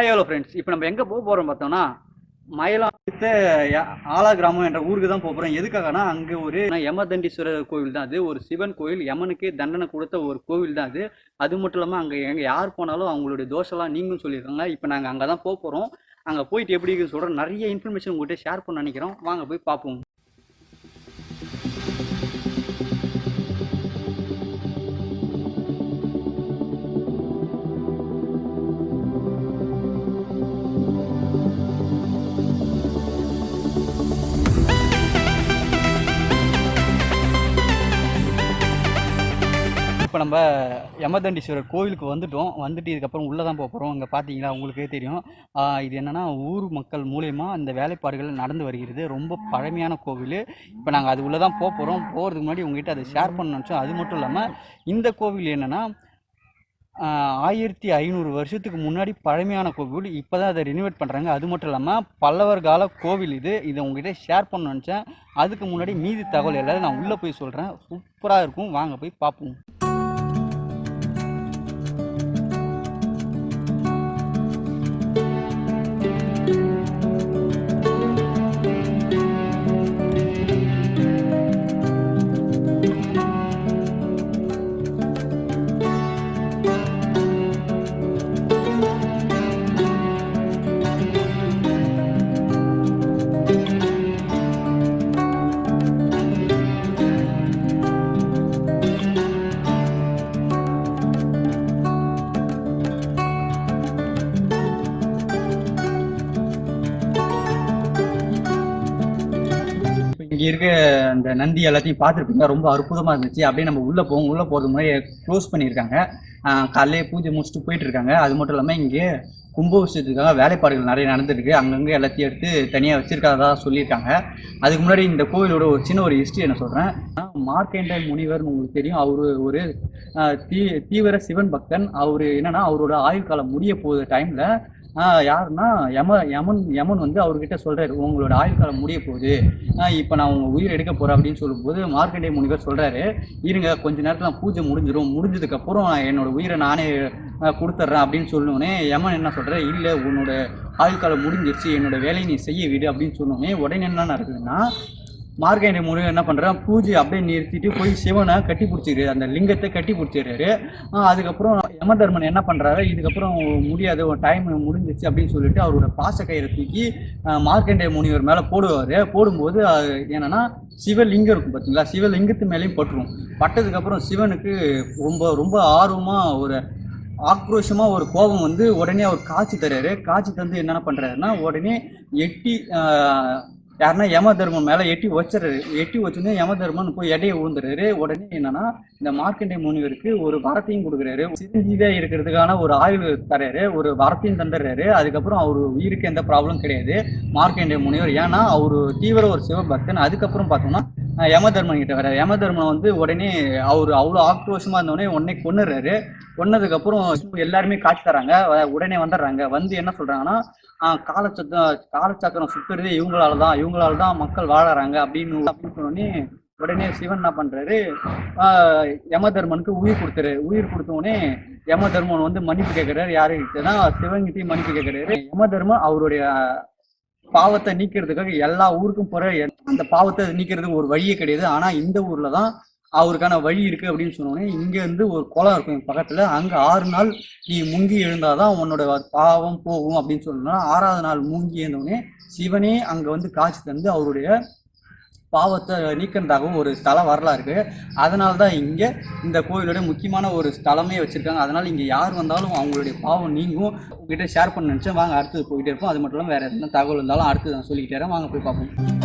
Hi hello friends இப்போ நம்ம எங்கே போக போகிறோம் பார்த்தோம்னா மயிலாடுத்த ஆலா கிராமம் என்ற ஊருக்கு தான் போக போகிறோம் எதுக்காகனா அங்கே ஒரு யமதண்டீஸ்வரர் கோவில் தான் அது. ஒரு சிவன் கோவில் யமனுக்கு தண்டனை கொடுத்த ஒரு கோவில் தான் அது. அது மட்டும் இல்லாமல் அங்கே எங்கே யார் போனாலும் அவங்களுடைய தோஷம்லாம் நீங்களும் சொல்லியிருக்காங்க. இப்போ நாங்கள் அங்கே தான் போக போகிறோம் அங்கே போயிட்டு எப்படி இருக்குன்னு சொல்கிறோம் நிறைய இன்ஃபர்மேஷன் உங்கள்கிட்ட ஷேர் பண்ண நினைக்கிறோம். வாங்க போய் பார்ப்போம். நம்ம யமதண்டீஸ்வரர் கோவிலுக்கு வந்துட்டோம். வந்துட்டு இதுக்கப்புறம் உள்ளே தான் போக போகிறோம் இங்கே பார்த்தீங்களா? உங்களுக்கே தெரியும். இது என்னென்னா ஊர் மக்கள் மூலயமா இந்த வேலைப்பாடுகள் நடந்து வருகிறது. ரொம்ப பழமையான கோவில். இப்போ நாங்கள் அது உள்ளே தான் போக போகிறோம் போகிறதுக்கு முன்னாடி உங்ககிட்ட அதை ஷேர் பண்ண நினச்சோம். அது மட்டும் இல்லாமல் இந்த கோவில் என்னென்னா ஆயிரத்தி ஐநூறு வருஷத்துக்கு முன்னாடி பழமையான கோவில். இப்போ தான் அதை ரினிவேட் பண்ணுறாங்க அது மட்டும் இல்லாமல் பல்லவர் கால கோவில் இது. இதை உங்ககிட்ட ஷேர் பண்ண நினச்சேன். அதுக்கு முன்னாடி மீதி தகவல் எல்லாரும் நான் உள்ளே போய் சொல்கிறேன் சூப்பராக இருக்கும். வாங்க போய் பார்ப்போம். இங்கே இருக்க அந்த நந்தி எல்லாத்தையும் பார்த்துருப்பீங்க ரொம்ப அற்புதமாக இருந்துச்சு. அப்படியே நம்ம உள்ளே போவோம் உள்ளே போகிறது மாதிரி க்ளோஸ் பண்ணியிருக்காங்க. காலையிலே பூஜை முடிச்சுட்டு போயிட்டு இருக்காங்க. அது மட்டும் இல்லாமல் இங்கே கும்பாபிஷேகத்துக்காக வேலைப்பாடுகள் நிறைய நடந்துருக்கு. அங்கங்கே எல்லாத்தையும் எடுத்து தனியாக வச்சிருக்காதா சொல்லியிருக்காங்க. அதுக்கு முன்னாடி இந்த கோவிலோட ஒரு சின்ன ஒரு ஹிஸ்ட்ரி என்ன சொல்கிறேன் மார்க்கேண்ட முனிவர்னு உங்களுக்கு தெரியும். அவர் ஒரு தீ தீவிர சிவன் பக்தன். அவர் என்னன்னா அவரோட ஆயுள் காலம் முடிய போகுது டைமில் யாருன்னா? யம யமன் யமன் வந்து அவர்கிட்ட சொல்றாரு உங்களோட ஆயுள் காலம் முடிய போகுது இப்போ நான் உங்க உயிர் எடுக்க போறேன் அப்படின்னு சொல்லும்போது மார்க்கண்டே முனிவர் சொல்றாரு இருங்க கொஞ்ச நேரத்தில் நான் பூஜை முடிஞ்சிடும் முடிஞ்சதுக்கு அப்புறம் நான் என்னோட உயிரை நானே கொடுத்துட்றேன் அப்படின்னு சொன்னோடனே யமன் என்ன சொல்கிறேன் இல்லை உன்னோட ஆயுள் காலம் முடிஞ்சிருச்சு. என்னோட வேலையை நீ செய்ய விடு அப்படின்னு சொன்னோடனே உடனே என்ன நடக்குதுன்னா மார்கண்டி முருகன் என்ன பண்றான் பூஜை அப்படியே நிறுத்திட்டு போய் சிவனை கட்டி பிடிச்சிரு அந்த லிங்கத்தை கட்டி பிடிச்சிடுறாரு அதுக்கப்புறம் யமதர்மன் என்ன பண்றாரு? இதுக்கப்புறம் முடியாது ஒரு டைம் முடிஞ்சிச்சு அப்படின்னு சொல்லிட்டு அவரோட பாச கயிறை தூக்கி ஆஹ் மார்க்கண்டே முனிவர் மேல போடுவாரு. போடும்போது அது என்னன்னா சிவலிங்கம் இருக்கும் பார்த்தீங்களா சிவலிங்கத்து மேலேயும் பட்டுரும். பட்டதுக்கு அப்புறம் சிவனுக்கு ரொம்ப ரொம்ப ஆர்வமா ஒரு ஆக்ரோஷமா ஒரு கோபம் வந்து உடனே அவர் காட்சி தர்றாரு. காட்சி தந்து என்னென்ன பண்றாருன்னா உடனே எட்டி யாருன்னா யம தர்மன் எட்டி வச்சிடுறாரு எட்டி வச்சோடனே யம தர்மன் போய் எடையை ஊந்துறாரு. உடனே என்னன்னா இந்த மார்க்கண்டே முனிவருக்கு ஒரு வரத்தையும் கொடுக்குறாரு. சிரஞ்சீவியா இருக்கிறதுக்கான ஒரு ஆய்வு தர்றாரு. ஒரு வரத்தையும் தந்துடுறாரு. அதுக்கப்புறம் அவர் உயிருக்கு எந்த ப்ராப்ளம் கிடையாது. மார்க்கண்டே முனிவர் ஏன்னா அவர் தீவிர ஒரு சிவபக்தன். அதுக்கப்புறம் பார்த்தோம்னா யமதர்மன் கிட்ட வர்றாரு. யமதர்மன் வந்து உடனே அவர் அவ்வளோ ஆக்ரோஷமா இருந்தோடனே உடனே கொன்னுறாரு. கொன்னதுக்கப்புறம் எல்லாருமே காட்சி தராங்க உடனே வந்துடுறாங்க. வந்து என்ன சொல்றாங்கன்னா காலச்சக்க காலச்சக்கரம் சுத்துறதே இவங்களால தான் இவங்களால தான் மக்கள் வாழறாங்க அப்படின்னு அப்படின்னு சொன்னோடனே உடனே சிவன் என்ன பண்றாரு ஆஹ் யமதர்மனுக்கு உயிர் கொடுத்துரு. உயிர் கொடுத்த உடனே யமதர்மன் வந்து மன்னிப்பு கேட்கிறாரு யாருக்கிட்டனா சிவன்கிட்டயும் மன்னிப்பு கேட்கிறாரு யமதர்மன் அவருடைய பாவத்தை நீக்கிறதுக்காக எல்லா ஊருக்கும் போற அந்த பாவத்தை நீக்கிறதுக்கு ஒரு வழியே கிடையாது. ஆனா இந்த ஊர்ல தான் அவருக்கான வழி இருக்கு அப்படின்னு சொன்னோடனே இங்க இருந்து ஒரு குளம் இருக்கும் பக்கத்துல. அங்க ஆறு நாள் நீ முங்கி எழுந்தாதான் உன்னோட பாவம் போகும் அப்படின்னு சொன்னா ஆறாவது நாள் முங்கி எழுந்தோடனே சிவனே அங்க வந்து காட்சி தந்து அவருடைய பாவத்தை நீக்கிறதாகவும் ஒரு ஸ்தலம் வரலாறு. இருக்கு அதனால தான் இங்கே இந்த கோயிலோட முக்கியமான ஒரு ஸ்தலமே வச்சுருக்காங்க. அதனால் இங்கே யார் வந்தாலும் அவங்களுடைய பாவம் நீங்கும். உங்ககிட்ட ஷேர் பண்ண நினச்சேன். வாங்க அடுத்தது போயிட்டே இருப்போம். அது மட்டும் இல்லாமல் வேற எதுனா தகவல் இருந்தாலும் அடுத்து நான் சொல்லிக்கிட்டே வாங்க போய் பார்ப்போம்.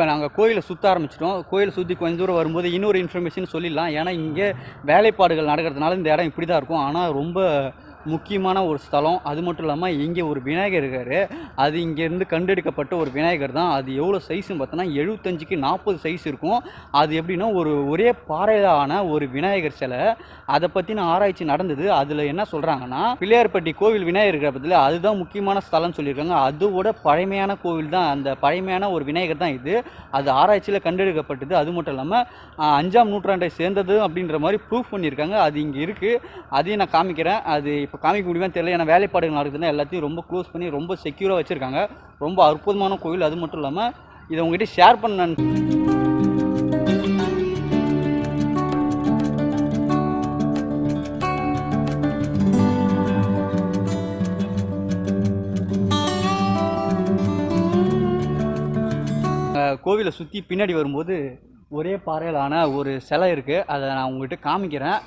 இப்போ நாங்கள் கோயிலை சுற்ற ஆரம்பிச்சிட்டோம். கோயிலை சுற்றி கொஞ்சம் தூரம் வரும்போது இன்னொரு இன்ஃபர்மேஷன் சொல்லிடலாம். ஏன்னா இங்கே வேலைப்பாடுகள் நடக்கிறதுனால இந்த இடம் இப்படி தான் இருக்கும். ஆனால் ரொம்ப முக்கியமான ஒரு ஸ்தலம். அது மட்டும் இல்லாமல் இங்கே ஒரு விநாயகர் இருக்கார். அது இங்கேருந்து கண்டெடுக்கப்பட்ட ஒரு விநாயகர் தான். அது எவ்வளோ சைஸ்னு பார்த்தோன்னா எழுபத்தஞ்சுக்கு நாற்பது சைஸ் இருக்கும். அது எப்படின்னா ஒரு ஒரே பாறையிலான ஒரு விநாயகர் சிலை. அதை பற்றின ஆராய்ச்சி நடந்தது. அதில் என்ன சொல்கிறாங்கன்னா பிள்ளையார்பட்டி கோவில் விநாயகர் இருக்கிற பற்றியில் அதுதான் முக்கியமான ஸ்தலம்னு சொல்லியிருக்காங்க. அதோட பழமையான கோவில் தான். அந்த பழமையான ஒரு விநாயகர் தான் இது. அது ஆராய்ச்சியில் கண்டெடுக்கப்பட்டது. அது மட்டும் இல்லாமல் அஞ்சாம் நூற்றாண்டை சேர்ந்தது அப்படின்ற மாதிரி ப்ரூஃப் பண்ணியிருக்காங்க. அது இங்கே இருக்குது அதையும் நான் காமிக்கிறேன். அது இப்போ காமிக்க முடியுமா தெரியல. ஏன்னா வேலைப்பாடுகள் நடக்குதுன்னா எல்லாத்தையும் ரொம்ப க்ளோஸ் பண்ணி ரொம்ப செக்யூராக வச்சுருக்காங்க. ரொம்ப அற்புதமான கோவில் அது மட்டும் இல்லாமல் இதை உங்ககிட்ட ஷேர் பண்ண கோவிலை சுற்றி பின்னாடி வரும்போது ஒரே பாறையிலான ஒரு சிலை இருக்குது அதை நான் உங்கள்கிட்ட காமிக்கிறேன்.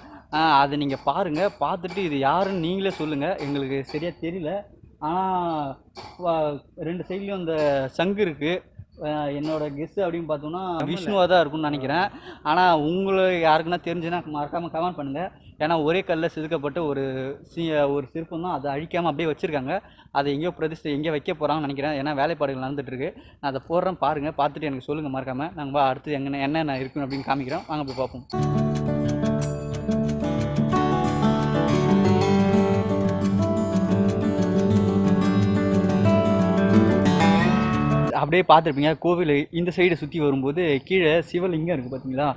அதை நீங்கள் பாருங்கள் பார்த்துட்டு இது யாருன்னு நீங்களே சொல்லுங்கள் எங்களுக்கு சரியாக தெரியல. ஆனால் ரெண்டு சைட்லேயும் அந்த சங்கு இருக்குது என்னோட கெஸ் அப்படின்னு பார்த்தோம்னா விஷ்ணுவாக தான் இருக்கும்னு நினைக்கிறேன். ஆனால் உங்களுக்கு யாருக்குன்னா தெரிஞ்சுன்னா மறக்காமல் கமெண்ட் பண்ணுங்கள் ஏன்னா ஒரே கல்லில் செதுக்கப்பட்ட ஒரு சி ஒரு சிற்பம் தான். அதை அழிக்காமல் அப்படியே வச்சுருக்காங்க. அதை எங்கேயோ பிரதிஷ்டை எங்கேயோ வைக்க போகிறாங்கன்னு நினைக்கிறேன். ஏன்னா வேலைப்பாடுகள் நடந்துட்டு இருக்கு நான் அதை போடுறேன் பாருங்கள் பார்த்துட்டு எனக்கு சொல்லுங்கள் மறக்காமல் நாங்கள் அடுத்து எங்கே என்னென்ன இருக்குன்னு அப்படின்னு காமிக்கிறோம். வாங்க போய் பார்ப்போம். அப்படியே பார்த்துருப்பீங்க. கோவில் இந்த சைடு சுற்றி வரும்போது கீழே சிவலிங்கம் இருக்குது பார்த்தீங்களா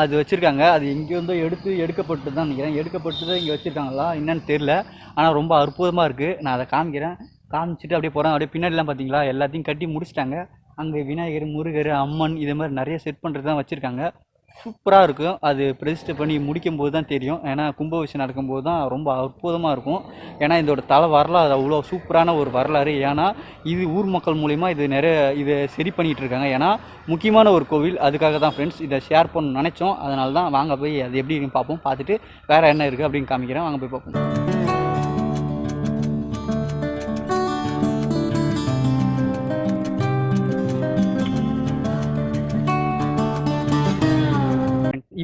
அது வச்சுருக்காங்க. அது எங்கேருந்தோ எடுத்து எடுக்கப்பட்டு தான் நினைக்கிறேன். எடுக்கப்பட்டு தான் இங்கே வச்சுருக்காங்களா? என்னன்னு தெரில ஆனால் ரொம்ப அற்புதமாக இருக்குது நான் அதை காமிக்கிறேன். காமிச்சிட்டு அப்படியே போகிறேன் அப்படியே பின்னாடிலாம் பார்த்தீங்களா எல்லாத்தையும் கட்டி முடிச்சிட்டாங்க. அங்கே விநாயகர் முருகர் அம்மன் இது மாதிரி நிறைய செட் பண்ணுறது தான் வச்சுருக்காங்க. சூப்பராக இருக்கும் அது பிரதிஷ்டை பண்ணி முடிக்கும் போது தான் தெரியும். ஏன்னா கும்பாபிஷேகம் நடக்கும்போது தான் ரொம்ப அற்புதமாக இருக்கும். ஏன்னா இதோட தலை வரலாறு அவ்வளோ சூப்பரான ஒரு வரலாறு. ஏன்னா இது ஊர் மக்கள் மூலிமா இது நிறைய இதை சரி பண்ணிகிட்டு இருக்காங்க. ஏன்னா முக்கியமான ஒரு கோவில். அதுக்காக தான் ஃப்ரெண்ட்ஸ் இதை ஷேர் பண்ண நினச்சோம். அதனால தான் வாங்க போய் அது எப்படி பார்ப்போம். பார்த்துட்டு வேறு என்ன இருக்குது அப்படின்னு காமிக்கிறேன். வாங்க போய் பார்ப்போம்.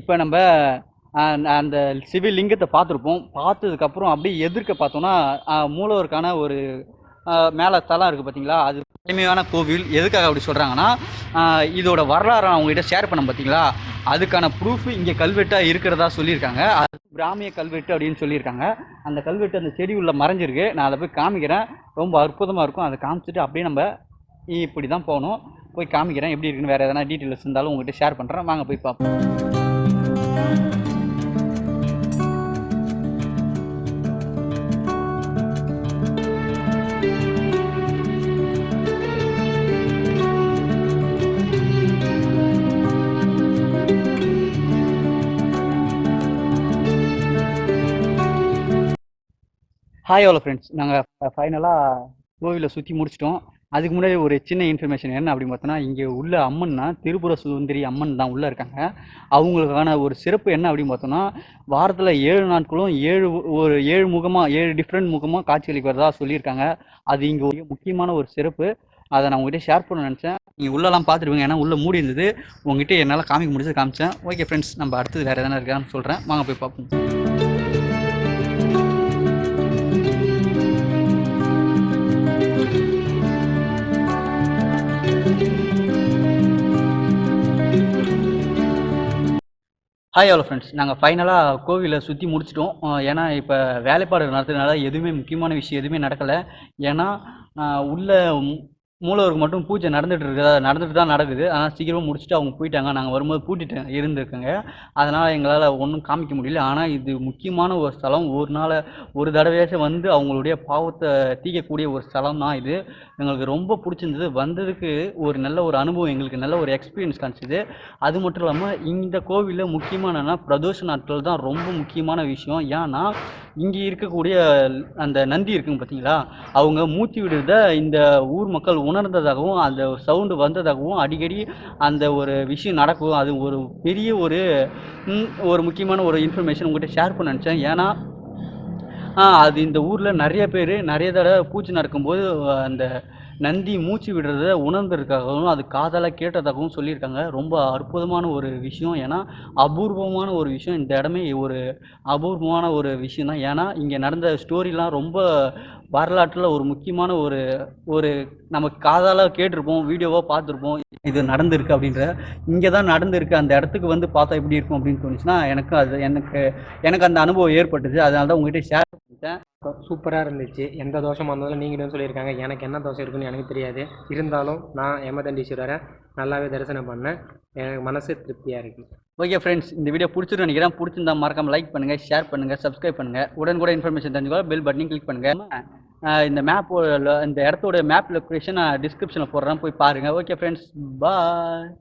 இப்போ நம்ம அந்த சிவில் லிங்கத்தை பார்த்துருப்போம். பார்த்ததுக்கப்புறம் அப்படியே எதிர்க்க பார்த்தோன்னா மூலவருக்கான ஒரு மேலே தலம் இருக்குது பார்த்தீங்களா அது பழமையான கோவில். எதுக்காக அப்படி சொல்கிறாங்கன்னா இதோட வரலாறு அவங்ககிட்ட ஷேர் பண்ண பார்த்தீங்களா அதுக்கான ப்ரூஃப் இங்கே கல்வெட்டாக இருக்கிறதா சொல்லியிருக்காங்க. அது பிராமிய கல்வெட்டு அப்படின்னு சொல்லியிருக்காங்க. அந்த கல்வெட்டு அந்த செடி உள்ள மறைஞ்சிருக்கு. நான் அதை போய் காமிக்கிறேன். ரொம்ப அற்புதமாக இருக்கும். அதை காமிச்சிட்டு அப்படியே நம்ம இப்படி தான் போகணும். போய் காமிக்கிறேன். எப்படி இருக்குன்னு வேறு எதனா டீட்டெயில்ஸ் இருந்தாலும் உங்கள்கிட்ட ஷேர் பண்ணுறேன் வாங்க போய் பார்ப்போம். ஹாய் ஹலோ ஃப்ரெண்ட்ஸ் நாங்கள் ஃபைனலாக கோவிலை சுற்றி முடிச்சிட்டோம். அதுக்கு முன்னாடி ஒரு சின்ன இன்ஃபர்மேஷன் என்ன அப்படின்னு பார்த்தோன்னா இங்கே உள்ள அம்மன்னா திருப்புர சுந்தரி அம்மன் தான் உள்ளே இருக்காங்க. அவங்களுக்கான ஒரு சிறப்பு என்ன அப்படின்னு பார்த்தோன்னா வாரத்தில் ஏழு நாட்களும் ஏழு ஒரு ஏழு முகமாக ஏழு டிஃப்ரெண்ட் முகமாக காட்சியளிக்கிறதா சொல்லியிருக்காங்க. அது இங்கே ஒரு முக்கியமான ஒரு சிறப்பு. அதை நான் உங்ககிட்ட ஷேர் பண்ண நினச்சேன். நீங்கள் உள்ளெல்லாம் பார்த்துருவீங்க ஏன்னா உள்ளே மூடி இருந்தது. உங்ககிட்ட என்னால் காமிக்க முடிஞ்சது காமிச்சேன். ஓகே ஃப்ரெண்ட்ஸ் நம்ம அடுத்தது வேறு எதனா இருக்கான்னு சொல்கிறேன் வாங்க போய் பார்ப்போம். ஹாய் ஹலோ ஃப்ரெண்ட்ஸ் நாங்கள் ஃபைனலாக கோவிலை சுற்றி முடிச்சிட்டோம். ஏன்னா இப்போ வேலைப்பாடு நடத்துறதுனால எதுவுமே முக்கியமான விஷயம் எதுவுமே நடக்கலை. ஏன்னா உள்ள மூலவருக்கு மட்டும் பூஜை நடந்துட்டு இருக்குதா. நடந்துட்டு தான் நடக்குது. ஆனால் சீக்கிரமாக முடிச்சுட்டு அவங்க போயிட்டாங்க. நாங்கள் வரும்போது பூட்டிட்டு இருந்திருக்கோங்க. அதனால் எங்களால் ஒன்றும் காமிக்க முடியல. ஆனால் இது முக்கியமான ஒரு ஸ்தலம். ஒரு நாள் ஒரு தடவையாச்சும் வந்து அவங்களுடைய பாவத்தை தீக்கக்கூடிய ஒரு ஸ்தலம் தான் இது. எங்களுக்கு ரொம்ப பிடிச்சிருந்தது. வந்ததுக்கு ஒரு நல்ல ஒரு அனுபவம் எங்களுக்கு நல்ல ஒரு எக்ஸ்பீரியன்ஸ் கிடச்சிது. அது மட்டும் இல்லாமல் இந்த கோவிலில் முக்கியமான என்னன்னா பிரதோஷ நாட்கள் தான் ரொம்ப முக்கியமான விஷயம். ஏன்னா இங்கே இருக்கக்கூடிய அந்த நந்தி இருக்குங்க பார்த்தீங்களா அவங்க மூச்சு விடுறத இந்த ஊர் மக்கள் உணர்ந்ததாகவும் அந்த சவுண்டு வந்ததாகவும் அடிக்கடி அந்த ஒரு விஷயம் நடக்கும். அது ஒரு பெரிய ஒரு ஒரு முக்கியமான ஒரு இன்ஃபர்மேஷன் உங்கள்கிட்ட ஷேர் பண்ண நினச்சேன். ஏன்னா அது இந்த ஊரில் நிறைய பேர் நிறைய தடவை பூச்சி நடக்கும்போது அந்த நந்தி மூச்சு விடுறத உணர்ந்திருக்காகவும் அது காதலாக கேட்டதாகவும் சொல்லியிருக்காங்க. ரொம்ப அற்புதமான ஒரு விஷயம். ஏன்னா அபூர்வமான ஒரு விஷயம். இந்த இடமே ஒரு அபூர்வமான ஒரு விஷயம் தான். ஏன்னா இங்கே நடந்த ஸ்டோரிலாம் ரொம்ப வரலாற்றில் ஒரு முக்கியமான ஒரு ஒரு நம்ம காதலாக கேட்டிருப்போம் வீடியோவாக பார்த்துருப்போம். இது நடந்திருக்கு அப்படின்ற இங்கே தான் நடந்திருக்கு. அந்த இடத்துக்கு வந்து பார்த்தா எப்படி இருக்கும் அப்படின்னு தோணுச்சுன்னா எனக்கு அது எனக்கு எனக்கு அந்த அனுபவம் ஏற்பட்டுச்சு. அதனால தான் உங்ககிட்ட ஷேர் பண்ணிட்டேன் சூப்பராக இருந்துச்சு. எந்த தோஷமாக இருந்தாலும் நீங்களும் சொல்லியிருக்காங்க எனக்கு என்ன தோஷம் இருக்குன்னு எனக்கு தெரியாது. இருந்தாலும் நான் யமதண்டீஸ்வரரை நல்லாவே தரிசனம் பண்ணேன். எனக்கு மனசு திருப்தியாக இருக்குது ஓகே ஃப்ரெண்ட்ஸ் இந்த வீடியோ பிடிச்சிருன்னு நினைக்கிறேன். பிடிச்சிருந்தா மறக்காம லைக் பண்ணுங்கள் ஷேர் பண்ணுங்கள் சப்ஸ்கிரைப் பண்ணுங்கள் உடன் கூட இன்ஃபர்மேஷன் தெரிஞ்சுக்கோ பெல் பட்டனையும் கிளிக் பண்ணுங்கள் இந்த மேப் இந்த இடத்தோட மேப் லொக்கேஷன் நான் டிஸ்கிரிப்ஷனில் போடுறேன். போய் பாருங்கள் ஓகே ஃப்ரெண்ட்ஸ் பாய்